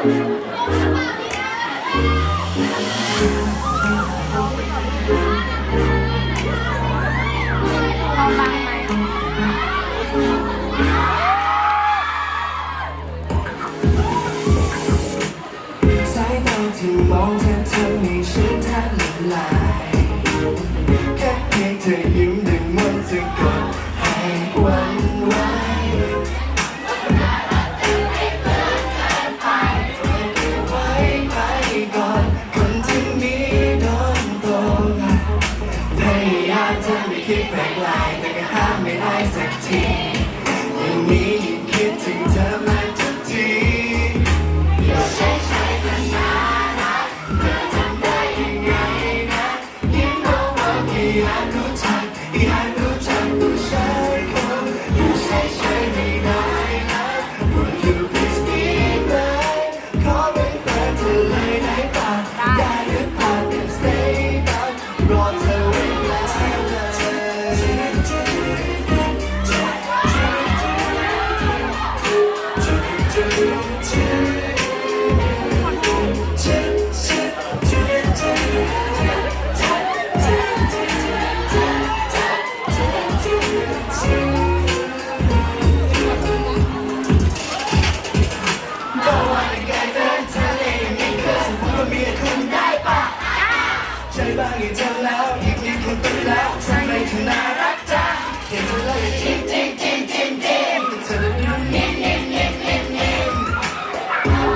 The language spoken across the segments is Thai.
ที่มองเธอเธอมีฉันแทบละลายแค่เพียงเธอยิ้มดึงมันต์สะกดให้หวัน คิดแปลกลายแต่ก็ห้ามไม่ได้สักทีอย่างนี้ยิ่งคิดถึงเธอมากทุกทียิ่งมองว่ากี่อยากรู้จักอยากรู้จัก ก็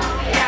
Yeah.